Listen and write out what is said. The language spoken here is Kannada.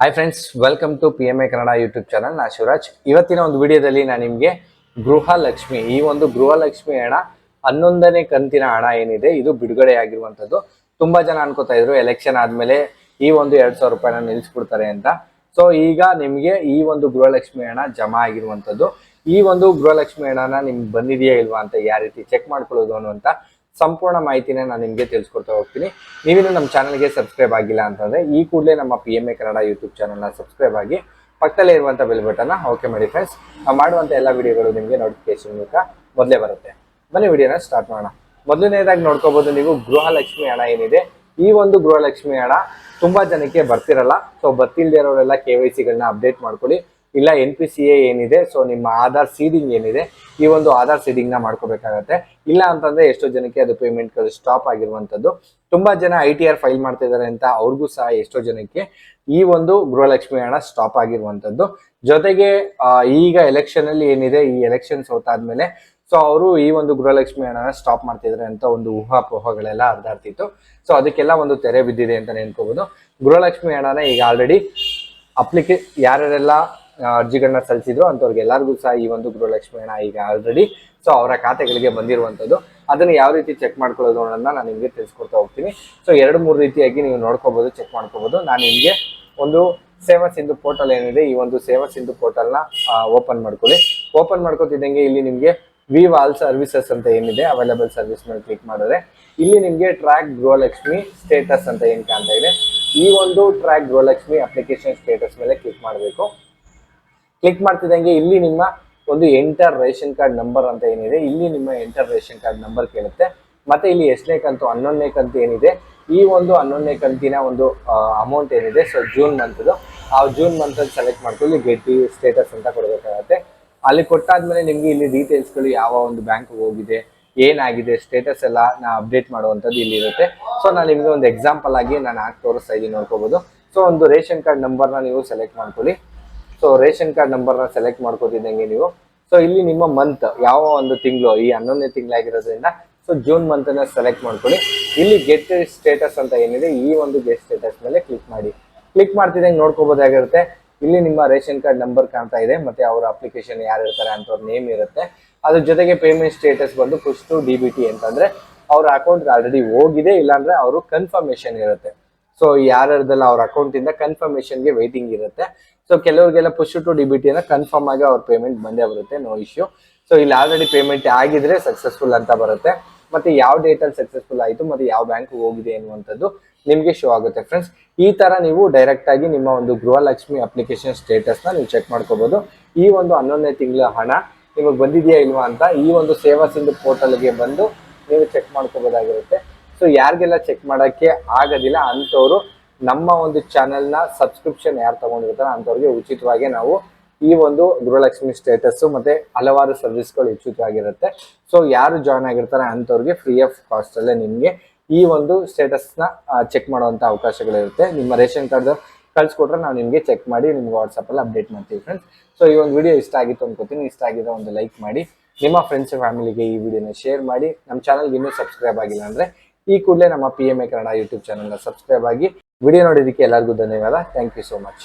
Hi friends welcome to P M A Kannada YouTube channel ನಾ ಶಿವರಾಜ್. ಇವತ್ತಿನ ಒಂದು ವಿಡಿಯೋದಲ್ಲಿ ನಾನು ನಿಮಗೆ ಗೃಹಲಕ್ಷ್ಮಿ, ಈ ಒಂದು ಗೃಹಲಕ್ಷ್ಮಿ ಹಣ, ಹನ್ನೊಂದನೇ ಕಂತಿನ ಹಣ ಏನಿದೆ, ಇದು ಬಿಡುಗಡೆ ಆಗಿರುವಂಥದ್ದು. ತುಂಬಾ ಜನ ಅನ್ಕೋತಾ ಇದ್ರು ಎಲೆಕ್ಷನ್ ಆದಮೇಲೆ ಈ ಒಂದು ಎರಡು ಸಾವಿರ ರೂಪಾಯಿನ ನಿಲ್ಲಿಸ್ಬಿಡ್ತಾರೆ ಅಂತ. ಸೊ ಈಗ ನಿಮಗೆ ಈ ಒಂದು ಗೃಹಲಕ್ಷ್ಮಿ ಹಣ ಜಮಾ ಆಗಿರುವಂಥದ್ದು. ಈ ಒಂದು ಗೃಹಲಕ್ಷ್ಮಿ ಹಣನ ನಿಮ್ಗೆ ಬಂದಿದೆಯಾ ಇಲ್ವಾ ಅಂತ ಯಾವ ರೀತಿ ಚೆಕ್ ಮಾಡ್ಕೊಳ್ಳೋದು ಅನ್ನುವಂಥ ಸಂಪೂರ್ಣ ಮಾಹಿತಿನ ನಾನು ನಿಮಗೆ ತಿಳಿಸ್ಕೊಡ್ತಾ ಹೋಗ್ತೀನಿ. ನೀವಿನ್ನು ನಮ್ಮ ಚಾನಲ್ಗೆ ಸಬ್ಸ್ಕ್ರೈಬ್ ಆಗಿಲ್ಲ ಅಂತಂದ್ರೆ ಈ ಕೂಡಲೇ ನಮ್ಮ P M A Kannada YouTube ಚಾನಲ್ನ ಸಬ್ಸ್ಕ್ರೈಬ್ ಆಗಿ ಪಕ್ಕದಲ್ಲೇ ಇರುವಂಥ ಬೆಲ್ ಬಟನ್ನ ಓಕೆ ಮಾಡಿ ಫ್ರೆಂಡ್ಸ್ ನಾವು ಮಾಡುವಂಥ ಎಲ್ಲ ವಿಡಿಯೋಗಳು ನಿಮಗೆ ನೋಟಿಫಿಕೇಶನ್ ಮೂಲಕ ಮೊದಲೇ ಬರುತ್ತೆ. ಬನ್ನಿ ವಿಡಿಯೋನ ಸ್ಟಾರ್ಟ್ ಮಾಡೋಣ. ಮೊದಲನೇದಾಗಿ ನೋಡ್ಕೋಬೋದು ನೀವು ಗೃಹಲಕ್ಷ್ಮಿ ಹಣ ಏನಿದೆ. ಈ ಒಂದು ಗೃಹಲಕ್ಷ್ಮಿ ಹಣ ತುಂಬಾ ಜನಕ್ಕೆ ಬರ್ತಿರಲ್ಲ. ಸೊ ಬರ್ತಿಲ್ದೇ ಇರೋರೆಲ್ಲ ಕೆ ವೈ ಸಿಗಳನ್ನ ಅಪ್ಡೇಟ್ ಮಾಡ್ಕೊಳ್ಳಿ. ಇಲ್ಲ ಎನ್ ಪಿ ಸಿ ಎ ಏನಿದೆ ಸೊ ನಿಮ್ಮ ಆಧಾರ್ ಸೀಡಿಂಗ್ ಏನಿದೆ, ಈ ಒಂದು ಆಧಾರ್ ಸೀಡಿಂಗ್ನ ಮಾಡ್ಕೋಬೇಕಾಗತ್ತೆ. ಇಲ್ಲ ಅಂತಂದ್ರೆ ಎಷ್ಟೋ ಜನಕ್ಕೆ ಅದು ಪೇಮೆಂಟ್ ಸ್ಟಾಪ್ ಆಗಿರುವಂತದ್ದು ತುಂಬಾ ಜನ ಐ ಟಿ ಆರ್ ಫೈಲ್ ಮಾಡ್ತಿದ್ದಾರೆ ಅಂತ ಅವ್ರಿಗೂ ಸಹ ಎಷ್ಟೋ ಜನಕ್ಕೆ ಈ ಒಂದು ಗೃಹಲಕ್ಷ್ಮಿ ಹಣ ಸ್ಟಾಪ್ ಆಗಿರುವಂತದ್ದು ಜೊತೆಗೆ ಈಗ ಎಲೆಕ್ಷನ್ ಅಲ್ಲಿ ಏನಿದೆ, ಈ ಎಲೆಕ್ಷನ್ ಸೋತಾದ್ಮೇಲೆ ಸೊ ಅವರು ಈ ಒಂದು ಗೃಹಲಕ್ಷ್ಮಿ ಹಣನ ಸ್ಟಾಪ್ ಮಾಡ್ತಿದ್ದಾರೆ ಅಂತ ಒಂದು ಊಹಾಪೋಹಗಳೆಲ್ಲ ಹರಿದಾಡ್ತಿತ್ತು. ಸೊ ಅದಕ್ಕೆಲ್ಲ ಒಂದು ತೆರೆ ಬಿದ್ದಿದೆ ಅಂತ ನೆನ್ಕೋಬಹುದು ಗೃಹಲಕ್ಷ್ಮಿ ಹಣನ ಈಗ ಆಲ್ರೆಡಿ ಅಪ್ಲಿಕೇ ಯಾರ್ಯಾರೆಲ್ಲ ಅರ್ಜಿಗಳನ್ನ ಸಲ್ಲಿಸಿದ್ರು, ಅಂಥವ್ರಿಗೆ ಎಲ್ಲರಿಗೂ ಸಹ ಈ ಒಂದು ಗೃಹಲಕ್ಷ್ಮಿ ಹಣ ಈಗ ಆಲ್ರೆಡಿ ಸೊ ಅವರ ಖಾತೆಗಳಿಗೆ ಬಂದಿರುವಂಥದ್ದು. ಅದನ್ನ ಯಾವ ರೀತಿ ಚೆಕ್ ಮಾಡ್ಕೊಳ್ಳೋದು ಅನ್ನೋದನ್ನ ನಾನು ನಿಮಗೆ ತಿಳಿಸ್ಕೊಡ್ತಾ ಹೋಗ್ತೀನಿ. ಸೊ ಎರಡು, ಮೂರು ರೀತಿಯಾಗಿ ನೀವು ನೋಡ್ಕೋಬಹುದು ಚೆಕ್ ಮಾಡ್ಕೋಬಹುದು ನಾನು ನಿಮಗೆ ಒಂದು ಸೇವಾ ಸಿಂಧು ಪೋರ್ಟಲ್ ಏನಿದೆ, ಈ ಒಂದು ಸೇವಾ ಸಿಂಧು ಪೋರ್ಟಲ್ನ ಓಪನ್ ಮಾಡ್ಕೊಳ್ಳಿ. ಓಪನ್ ಮಾಡ್ಕೋತಿದ್ದಂಗೆ ಇಲ್ಲಿ ನಿಮಗೆ ವಿ ವಾಲ್ ಸರ್ವಿಸಸ್ ಅಂತ ಏನಿದೆ ಅವೈಲೇಬಲ್ ಸರ್ವಿಸ್ ಮೇಲೆ ಕ್ಲಿಕ್ ಮಾಡಿದ್ರೆ, ಇಲ್ಲಿ ನಿಮಗೆ ಟ್ರ್ಯಾಕ್ ಗೃಹಲಕ್ಷ್ಮಿ ಸ್ಟೇಟಸ್ ಅಂತ ಏನ್ ಕಾಣ್ತಾ ಇದೆ. ಈ ಒಂದು ಟ್ರ್ಯಾಕ್ ಗೃಹಲಕ್ಷ್ಮಿ ಅಪ್ಲಿಕೇಶನ್ ಸ್ಟೇಟಸ್ ಮೇಲೆ ಕ್ಲಿಕ್ ಮಾಡಬೇಕು. ಕ್ಲಿಕ್ ಮಾಡ್ತಿದ್ದಂಗೆ ಇಲ್ಲಿ ನಿಮ್ಮ ಒಂದು ಎಂಟರ್ ರೇಷನ್ ಕಾರ್ಡ್ ನಂಬರ್ ಅಂತ ಏನಿದೆ, ಇಲ್ಲಿ ನಿಮ್ಮ ಎಂಟರ್ ರೇಷನ್ ಕಾರ್ಡ್ ನಂಬರ್ ಕೇಳುತ್ತೆ. ಮತ್ತೆ ಇಲ್ಲಿ ಎಷ್ಟನೇ ಕಂತು, ಹನ್ನೊಂದನೇ ಕಂತು ಏನಿದೆ, ಈ ಒಂದು ಹನ್ನೊಂದನೇ ಕಂತಿನ ಒಂದು ಅಮೌಂಟ್ ಏನಿದೆ ಸೊ ಜೂನ್ ಮಂತ್ದು ಆ ಜೂನ್ ಮಂತ್ ಅಲ್ಲಿ ಸೆಲೆಕ್ಟ್ ಮಾಡ್ಕೊಳ್ಳಿ ಗೆಟ್ ಸ್ಟೇಟಸ್ ಅಂತ ಕೊಡಬೇಕಾಗತ್ತೆ. ಅಲ್ಲಿ ಕೊಟ್ಟಾದ್ಮೇಲೆ ನಿಮ್ಗೆ ಇಲ್ಲಿ ಡೀಟೇಲ್ಸ್ಗಳು ಯಾವ ಒಂದು ಬ್ಯಾಂಕ್ ಹೋಗಿದೆ, ಏನಾಗಿದೆ ಸ್ಟೇಟಸ್ ಎಲ್ಲ ನಾ ಅಪ್ಡೇಟ್ ಮಾಡುವಂಥದ್ದು ಇಲ್ಲಿ ಇರುತ್ತೆ. ಸೊ ನಾನು ನಿಮಗೆ ಒಂದು ಎಕ್ಸಾಂಪಲ್ ಆಗಿ ನಾನು ಹಾಕಿ ತೋರಿಸ್ತಾ ಇದ್ದೀನಿ ನೋಡ್ಕೋಬೋದು. ಸೊ ಒಂದು ರೇಷನ್ ಕಾರ್ಡ್ ನಂಬರ್ನ ನೀವು ಸೆಲೆಕ್ಟ್ ಮಾಡ್ಕೊಳ್ಳಿ. ಸೊ ರೇಷನ್ ಕಾರ್ಡ್ ನಂಬರ್ನ ಸೆಲೆಕ್ಟ್ ಮಾಡ್ಕೋತಿದ್ದಂಗೆ ನೀವು. ಸೊ ಇಲ್ಲಿ ನಿಮ್ಮ ಮಂತ್ ಯಾವ ಒಂದು ತಿಂಗಳು, ಈ ಹನ್ನೊಂದನೇ ತಿಂಗಳಾಗಿರೋದ್ರಿಂದ ಸೊ ಜೂನ್ ಮಂತ್ನ ಸೆಲೆಕ್ಟ್ ಮಾಡ್ಕೊಳ್ಳಿ. ಇಲ್ಲಿ ಗೆಟ್ ಸ್ಟೇಟಸ್ ಅಂತ ಏನಿದೆ, ಈ ಒಂದು ಗೆಟ್ ಸ್ಟೇಟಸ್ ಮೇಲೆ ಕ್ಲಿಕ್ ಮಾಡಿ. ಕ್ಲಿಕ್ ಮಾಡ್ತಿದ್ದಂಗೆ ನೋಡ್ಕೋಬೋದಾಗಿರುತ್ತೆ. ಇಲ್ಲಿ ನಿಮ್ಮ ರೇಷನ್ ಕಾರ್ಡ್ ನಂಬರ್ ಕಾಣ್ತಾ ಇದೆ, ಮತ್ತೆ ಅವರ ಅಪ್ಲಿಕೇಶನ್ ಯಾರು ಇರ್ತಾರೆ ಅಂತವ್ರ ನೇಮ್ ಇರುತ್ತೆ. ಅದ್ರ ಜೊತೆಗೆ ಪೇಮೆಂಟ್ ಸ್ಟೇಟಸ್ ಬಂದು push to D B T ಅಂತಂದ್ರೆ, ಅವ್ರ ಅಕೌಂಟ್ ಆಲ್ರೆಡಿ ಹೋಗಿದೆ, ಇಲ್ಲಾಂದ್ರೆ ಅವರು ಕನ್ಫರ್ಮೇಶನ್ ಇರುತ್ತೆ. ಸೊ ಯಾರ್ಯಾರ್ದೆಲ್ಲ ಅವ್ರ ಅಕೌಂಟ್ ಇಂದ ಕನ್ಫರ್ಮೇಶನ್ಗೆ ವೇಟಿಂಗ್ ಇರುತ್ತೆ. ಸೊ ಕೆಲವರಿಗೆಲ್ಲ ಪುಷ್ ಟು ಡಿ ಬಿ ಟಿನ ಕನ್ಫರ್ಮ್ ಆಗಿ ಅವ್ರ ಪೇಮೆಂಟ್ ಬಂದೇ ಬರುತ್ತೆ ನೋ ಇಶ್ಯೂ ಸೊ ಇಲ್ಲಿ ಆಲ್ರೆಡಿ ಪೇಮೆಂಟ್ ಆಗಿದ್ರೆ ಸಕ್ಸಸ್ಫುಲ್ ಅಂತ ಬರುತ್ತೆ. ಮತ್ತೆ ಯಾವ ಡೇಟ್ ಅಲ್ಲಿ ಸಕ್ಸಸ್ಫುಲ್ ಆಯಿತು, ಮತ್ತೆ ಯಾವ ಬ್ಯಾಂಕ್ ಹೋಗಿದೆ ಅನ್ನುವಂಥದ್ದು ನಿಮಗೆ ಶೋ ಆಗುತ್ತೆ ಫ್ರೆಂಡ್ಸ್ ಈ ತರ ನೀವು ಡೈರೆಕ್ಟ್ ಆಗಿ ನಿಮ್ಮ ಒಂದು ಗೃಹಲಕ್ಷ್ಮಿ ಅಪ್ಲಿಕೇಶನ್ ಸ್ಟೇಟಸ್ನ ನೀವು ಚೆಕ್ ಮಾಡ್ಕೋಬಹುದು ಈ ಒಂದು ಹನ್ನೊಂದನೇ ತಿಂಗಳ ಹಣ ನಿಮಗೆ ಬಂದಿದೆಯಾ ಇಲ್ವಾ ಅಂತ ಈ ಒಂದು ಸೇವಾ ಸಿಂಧು ಪೋರ್ಟಲ್ಗೆ ಬಂದು ನೀವು ಚೆಕ್ ಮಾಡ್ಕೋಬಹುದಾಗಿರುತ್ತೆ ಸೊ ಯಾರಿಗೆಲ್ಲ ಚೆಕ್ ಮಾಡೋಕ್ಕೆ ಆಗೋದಿಲ್ಲ, ಅಂಥವ್ರು ನಮ್ಮ ಒಂದು ಚಾನೆಲ್ನ ಸಬ್ಸ್ಕ್ರಿಪ್ಷನ್ ಯಾರು ತಗೊಂಡಿರ್ತಾರೆ ಅಂಥವ್ರಿಗೆ ಉಚಿತವಾಗಿ ನಾವು ಈ ಒಂದು ಗೃಹಲಕ್ಷ್ಮಿ ಸ್ಟೇಟಸ್ಸು ಮತ್ತು ಹಲವಾರು ಸರ್ವಿಸ್ಗಳು ಉಚಿತವಾಗಿರುತ್ತೆ. ಸೊ ಯಾರು ಜಾಯ್ನ್ ಆಗಿರ್ತಾರೆ ಅಂಥವ್ರಿಗೆ ಫ್ರೀ ಆಫ್ ಕಾಸ್ಟಲ್ಲೇ ನಿಮಗೆ ಈ ಒಂದು ಸ್ಟೇಟಸ್ನ ಚೆಕ್ ಮಾಡುವಂಥ ಅವಕಾಶಗಳಿರುತ್ತೆ. ನಿಮ್ಮ ರೇಷನ್ ಕಾರ್ಡ್ ಕಳ್ಸಿಕೊಟ್ರೆ ನಾವು ನಿಮಗೆ ಚೆಕ್ ಮಾಡಿ ನಿಮ್ಗೆ ವಾಟ್ಸಪ್ ಅಲ್ಲಿ ಅಪ್ಡೇಟ್ ಮಾಡ್ತೀವಿ ಫ್ರೆಂಡ್ಸ್ ಸೊ ಈ ಒಂದು ವಿಡಿಯೋ ಇಷ್ಟ ಆಗಿತ್ತು ಅನ್ಕೋತೀನಿ. ಇಷ್ಟ ಆಗಿದ್ರೆ ಒಂದು ಲೈಕ್ ಮಾಡಿ. ನಿಮ್ಮ ಫ್ರೆಂಡ್ಸ್ ಫ್ಯಾಮಿಲಿಗೆ ಈ ವಿಡಿಯೋನ ಶೇರ್ ಮಾಡಿ. ನಮ್ಮ ಚಾನಲ್ಗೆ ಇನ್ನೂ ಸಬ್ಸ್ಕ್ರೈಬ್ ಆಗಿಲ್ಲ ಅಂದ್ರೆ ಈ ಕೂಡಲೇ ನಮ್ಮ P M A Kannada YouTube ಚಾನಲ್ನ ಸಬ್ಸ್ಕ್ರೈಬ್ ಆಗಿ ವಿಡಿಯೋ ನೋಡಿದ್ದಕ್ಕೆ ಎಲ್ಲರಿಗೂ ಧನ್ಯವಾದ. Thank you so much